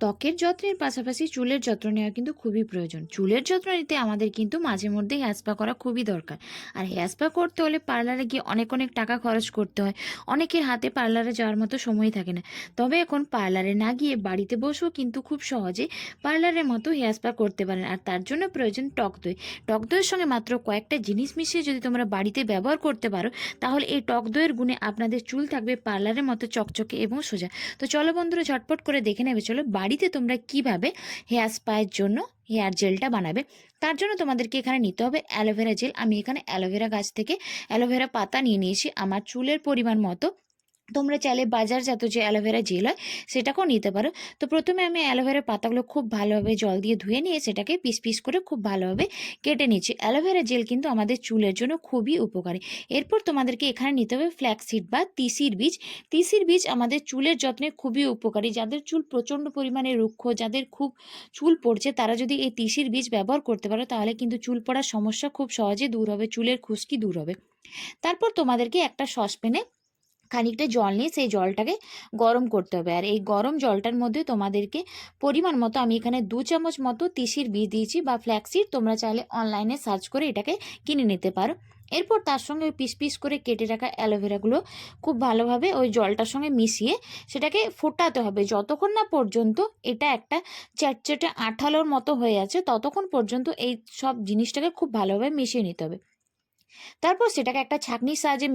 ত্বকের যত্নের পাশাপাশি চুলের যত্ন নেওয়া কিন্তু খুবই প্রয়োজন। চুলের যত্ন নিতে আমাদের কিন্তু মাঝে মধ্যে হেয়ার স্পা করা খুবই দরকার। আর হেয়ার স্পা করতে হলে পার্লারে গিয়ে অনেক অনেক টাকা খরচ করতে হয়। অনেকের হাতে পার্লারে যাওয়ার মতো সময় থাকে না। তবে এখন পার্লারে না গিয়ে বাড়িতে বসেও কিন্তু খুব সহজে পার্লারের মতো হেয়ার স্পা করতে পারেন। আর তার জন্য প্রয়োজন টক দই। টক দইয়ের সঙ্গে মাত্র কয়েকটা জিনিস মিশিয়ে যদি তোমরা বাড়িতে ব্যবহার করতে পারো, তাহলে এই টক দইয়ের গুণে আপনাদের চুল থাকবে পার্লারের মতো চকচকে এবং সোজা। তো চলো বন্ধুরা, ঝটপট করে দেখে নেবে। চলো বাড়িতে তোমরা কীভাবে হেয়ার স্পায়ের জন্য হেয়ার জেলটা বানাবে? তার জন্য তোমাদেরকে এখানে নিতে হবে অ্যালোভেরা জেল আমি এখানে অ্যালোভেরা গাছ থেকে অ্যালোভেরা পাতা নিয়ে নিয়েছি। আমার চুলের পরিমাণ মতো তোমরা চাইলে বাজারজাত যে অ্যালোভেরা জেল হয়, সেটাকেও নিতে পারো। তো প্রথমে আমি অ্যালোভেরার পাতাগুলো খুব ভালোভাবে জল দিয়ে ধুয়ে নিয়ে সেটাকে পিস পিস করে খুব ভালোভাবে কেটে নিচ্ছি। অ্যালোভেরা জেল কিন্তু আমাদের চুলের জন্য খুবই উপকারী। এরপর তোমাদেরকে এখানে নিতে হবে ফ্ল্যাক্সিড বা তিসির বীজ। তিসির বীজ আমাদের চুলের যত্নে খুবই উপকারী। যাদের চুল প্রচণ্ড পরিমাণে রুক্ষ, যাদের খুব চুল পড়ছে, তারা যদি এই তিসির বীজ ব্যবহার করতে পারো, তাহলে কিন্তু চুল পড়ার সমস্যা খুব সহজে দূর হবে, চুলের খুশকি দূর হবে। তারপর তোমাদেরকে একটা সসপ্যানে খানিকটা জল নিয়ে সেই জলটাকে গরম করতে হবে। আর এই গরম জলটার মধ্যে তোমাদেরকে পরিমাণ মতো আমি এখানে দু চামচ মতো তিসির বীজ দিয়েছি বা ফ্ল্যাক্সিড তোমরা চাইলে অনলাইনে সার্চ করে এটাকে কিনে নিতে পারো। এরপর তার সঙ্গে ওই পিস পিস করে কেটে রাখা অ্যালোভেরাগুলো খুব ভালোভাবে ওই জলটার সঙ্গে মিশিয়ে সেটাকে ফোটাতে হবে। যতক্ষণ না পর্যন্ত এটা একটা চ্যাটচ্যাটে আঠালোর মতো হয়ে আছে, ততক্ষণ পর্যন্ত এই সব জিনিসটাকে খুব ভালোভাবে মিশিয়ে নিতে হবে। তারপর সেটাকে একটা ছাঁকনির সাহায্যে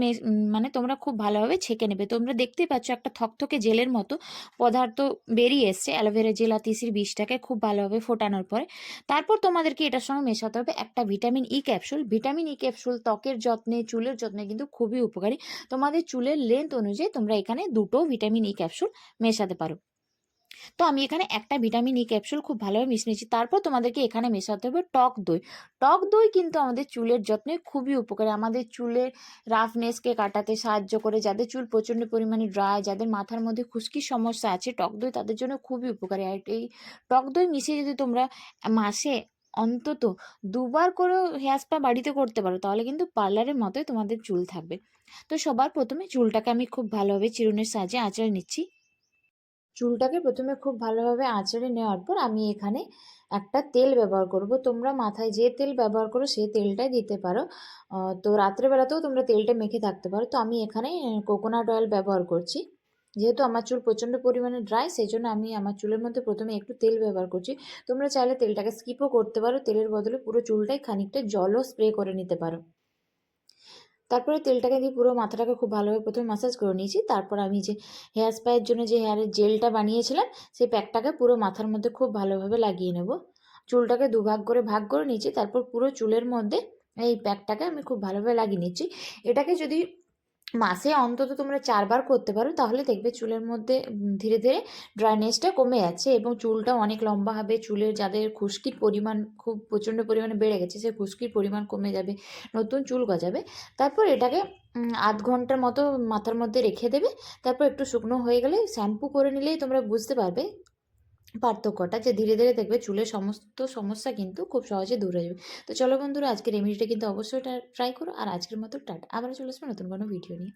মানে তোমরা খুব ভালোভাবে ছেঁকে নেবে। তোমরা দেখতেই পাচ্ছ একটা থকথকে জেলের মতো পদার্থ বেরিয়ে এসছে অ্যালোভেরা জেল আর তিসির বিষটাকে খুব ভালোভাবে ফোটানোর পরে। তারপর তোমাদেরকে এটার সঙ্গে মেশাতে হবে একটা vitamin E capsule. Vitamin E capsule ত্বকের যত্নে, চুলের যত্নে কিন্তু খুবই উপকারী। তোমাদের চুলের লেন্থ অনুযায়ী তোমরা এখানে দুটো ভিটামিন ই ক্যাপসুল মেশাতে পারো। তো আমি এখানে একটা ভিটামিন ই ক্যাপসুল খুব ভালোভাবে মিশিয়ে নিয়েছি। তারপর তোমাদেরকে এখানে মেশাতে হবে টক দই। টক দই কিন্তু আমাদের চুলের যত্নে খুবই উপকারী। আমাদের চুলের রাফনেসকে কাটাতে সাহায্য করে, যাদের চুল প্রচণ্ড পরিমাণে ড্রাই যাদের মাথার মধ্যে খুশকির সমস্যা আছে, টক দই তাদের জন্য খুবই উপকারী। আর এই টক দই মিশিয়ে যদি তোমরা মাসে অন্তত দুবার করেও হেয়ার স্পা বাড়িতে করতে পারো, তাহলে কিন্তু পার্লারের মতোই তোমাদের চুল থাকবে। তো সবার প্রথমে চুলটাকে আমি খুব ভালোভাবে চিরুনের সাহায্যে আঁচড়ে নিচ্ছি। চুলটাকে প্রথমে খুব ভালোভাবে আঁচড়ে নেওয়ার পর আমি এখানে একটা তেল ব্যবহার করব। তোমরা মাথায় যে তেল ব্যবহার করো সেই তেলটাই দিতে পারো। তো রাত্রেবেলাতেও তোমরা তেলটা মেখে থাকতে পারো। তো আমি এখানে কোকোনাট অয়েল ব্যবহার করছি। যেহেতু আমার চুল প্রচণ্ড পরিমাণে ড্রাই সেই জন্য আমি আমার চুলের মধ্যে প্রথমে একটু তেল ব্যবহার করছি। তোমরা চাইলে তেলটাকে স্কিপও করতে পারো। তেলের বদলে পুরো চুলটাই খানিকটা জলও স্প্রে করে নিতে পারো। তারপরে তেলটাকে দিয়ে পুরো মাথাটাকে খুব ভালোভাবে প্রথমে ম্যাসাজ করে নিয়েছি। তারপর আমি যে হেয়ার স্পায়ের জন্য যে হেয়ারের জেলটা বানিয়েছিলাম, সেই প্যাকটাকে পুরো মাথার মধ্যে খুব ভালোভাবে লাগিয়ে নেব। চুলটাকে দুভাগ করে ভাগ করে নিয়েছি, তারপর পুরো চুলের মধ্যে এই প্যাকটাকে আমি খুব ভালোভাবে লাগিয়ে নিচ্ছি। এটাকে যদি মাসে অন্তত তোমরা চারবার করতে পারো, তাহলে দেখবে চুলের মধ্যে ধীরে ধীরে ড্রাইনেসটা কমে যাচ্ছে এবং চুলটা অনেক লম্বা হবে। চুলের যাদের খুশকির পরিমাণ খুব প্রচণ্ড পরিমাণে বেড়ে গেছে, সে খুশকির পরিমাণ কমে যাবে, নতুন চুল গজাবে। তারপর এটাকে আধ ঘণ্টার মতো মাথার মধ্যে রেখে দেবে। তারপর একটু শুকনো হয়ে গেলে শ্যাম্পু করে নিলেই তোমরা বুঝতে পারবে পার্থক্যটা যে ধীরে ধীরে দেখবে চুলের সমস্ত সমস্যা কিন্তু খুব সহজে দূর হয়ে যাবে। তো চলো বন্ধুরা আজকে রেমেডিটা কিন্তু অবশ্যই ট্রাই করো। আর আজকের মতো টাটা। আবার চলে আসবে নতুন কোনো ভিডিও নিয়ে।